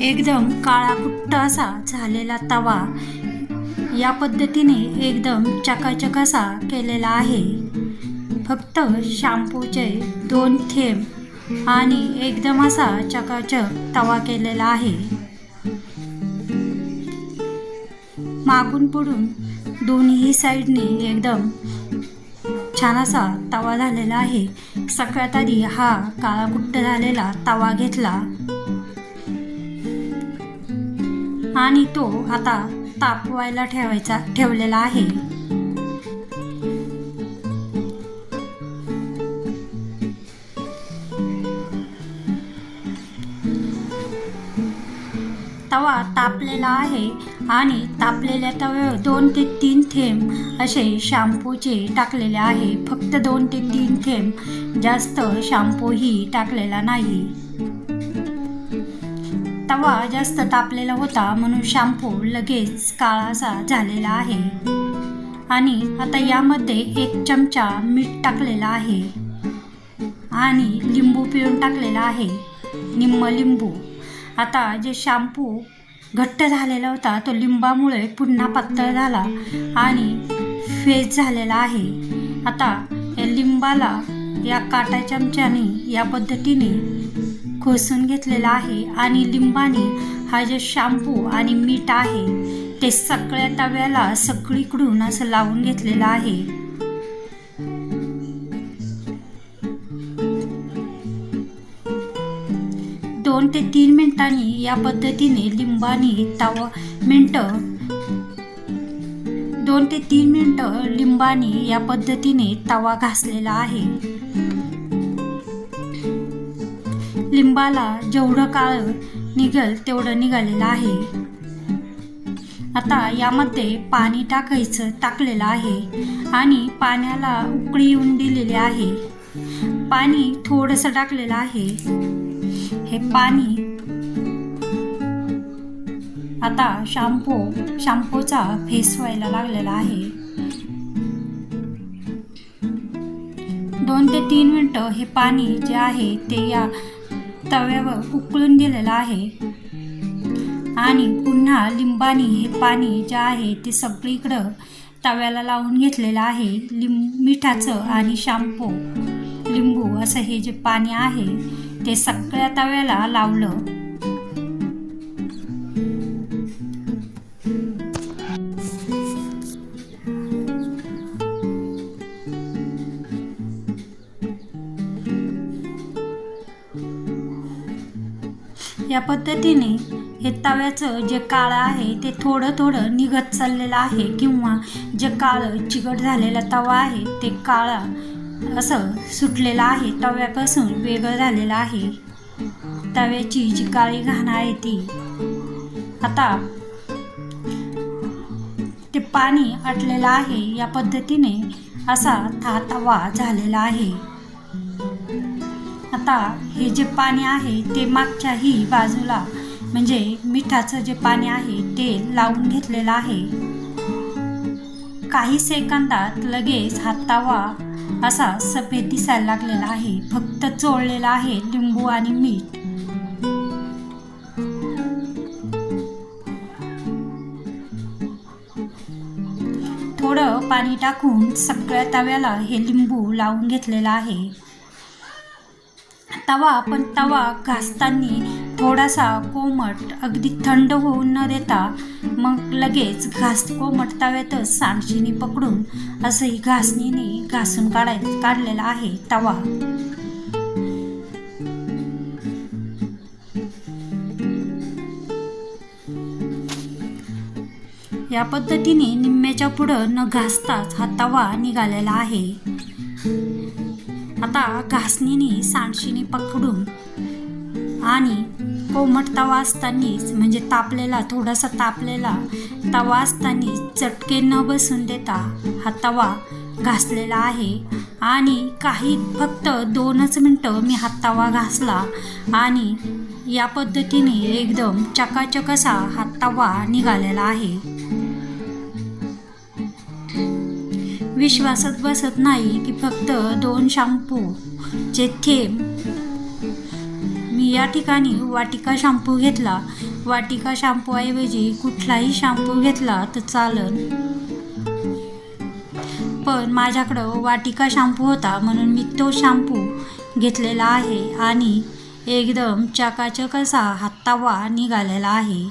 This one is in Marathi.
एकदम काळा कुट्ट असा झालेला तवा या पद्धतीने एकदम चकाचक असा केलेला आहे. फक्त शॅम्पूचे दोन थेंब आणि एकदम असा चकाचक तवा केलेला आहे. मागून पुढून दोन्ही साईडने एकदम छान असा तवा झालेला आहे. सगळ्यात आधी हा काळा कुट्ट झालेला तवा घेतला. आणि तो आता तापवायला ठेवायचा ठेवलेला आहे. तवा तापलेला आहे आणि तापलेल्या तव्यावर दोन ते तीन थेंब असे शॅम्पूचे टाकलेले आहे. फक्त दोन ते तीन थेंब जास्त शॅम्पूही टाकलेला नाही. तवा जास्त तापलेला होता म्हणून शॅम्पू लगेच काळासा झालेला आहे. आणि आता यामध्ये एक चमचा मीठ टाकलेला आहे. आणि लिंबू पिळून टाकलेला आहे. निम्म लिंबू. आता जे शॅम्पू घट्ट झालेला होता तो लिंबामुळे पुन्हा पातळ झाला आणि फेज झालेला आहे. आता या लिंबाला या काटा चमच्याने या पद्धतीने खोसून घेतलेला आहे आणि लिंबाने हा जे शॅम्पू आणि मीठ आहे ते सगळ्या तव्याला सगळीकडून असं लावून घेतलेलं आहे. दोन ते तीन मिनिटांनी या पद्धतीने लिंबाने तवा मिनटं दोन ते तीन मिनटं लिंबाने या पद्धतीने तवा घासलेला आहे. लिंबाला जेवढं काळ निघेल तेवढं निघालेलं आहे. आता यामध्ये पाणी टाकायचं टाकलेलं आहे आणि पाण्याला उकळी येऊन दिलेली आहे. पाणी थोडंसं टाकलेलं आहे. हे पाणी आता शॅम्पू शॅम्पूचा फेस व्हायला लागलेला आहे. दोन ते तीन मिनटं हे पाणी जे आहे ते या तव्यावर उकळून दिलेलं आहे. आणि पुन्हा लिंबानी हे पाणी जे आहे ते सगळीकडं तव्याला लावून घेतलेलं आहे. लिंब मिठाचं आणि शॅम्पू लिंबू असं हे जे पाणी आहे ते सगळ्या तव्याला लावलं. या पद्धतीने हे तव्याचं जे काळं आहे ते थोडं थोडं निघत चाललेलं आहे किंवा जे काळं चिकट झालेला तवा आहे ते काळा असं सुटलेलं आहे तव्यापासून वेगळं झालेलं आहे. तव्याची जी काळी घाण आहे ती. आता ते पाणी आटलेलं आहे या पद्धतीने असा हा तवा झालेला आहे. आता हे जे पाणी आहे ते मागच्याही बाजूला म्हणजे मिठाचं जे पाणी आहे ते लावून घेतलेलं आहे. काही सेकंदात लगेच हा तवा असा सफेद दिसायला लागलेला आहे. फक्त चोळलेला आहे लिंबू आणि मीठ. थोडं पाणी टाकून सगळ्या तव्याला हे लिंबू लावून घेतलेलं आहे. तवा पण तवा घासताना थोडासा कोमट अगदी थंड होऊन न देता मग लगेच घास कोमट तव्यातच सांडशीने पकडून असंही घासणीने घासून काढाय काढलेला आहे तवा. या पद्धतीने निम्म्याच्या पुढं न घासताच हा तवा निघालेला आहे. आता घासणीने सांडशीने पकडून आणि कोमट तवा असतानाच म्हणजे तापलेला थोडासा तापलेला तवा असतानी चटके न बसून देता हा तवा घासलेला आहे. आणि काही फक्त दोनच मिनटं मी हा तवा घासला आणि या पद्धतीने एकदम चकाचक असा हा तवा निघालेला आहे. विश्वासच बसत नाही की फक्त दोन शॅम्पू चे थेंब. मी मी या ठिकाणी वाटिका शॅम्पू घेतला. वाटिका शॅम्पूऐवजी कुठलाही शॅम्पू घेतला तर चालन. पण माझ्याकडं वाटिका शॅम्पू होता म्हणून मी तो शॅम्पू घेतलेला आहे आणि एकदम चकाचक असा हातावा निघालेला आहे.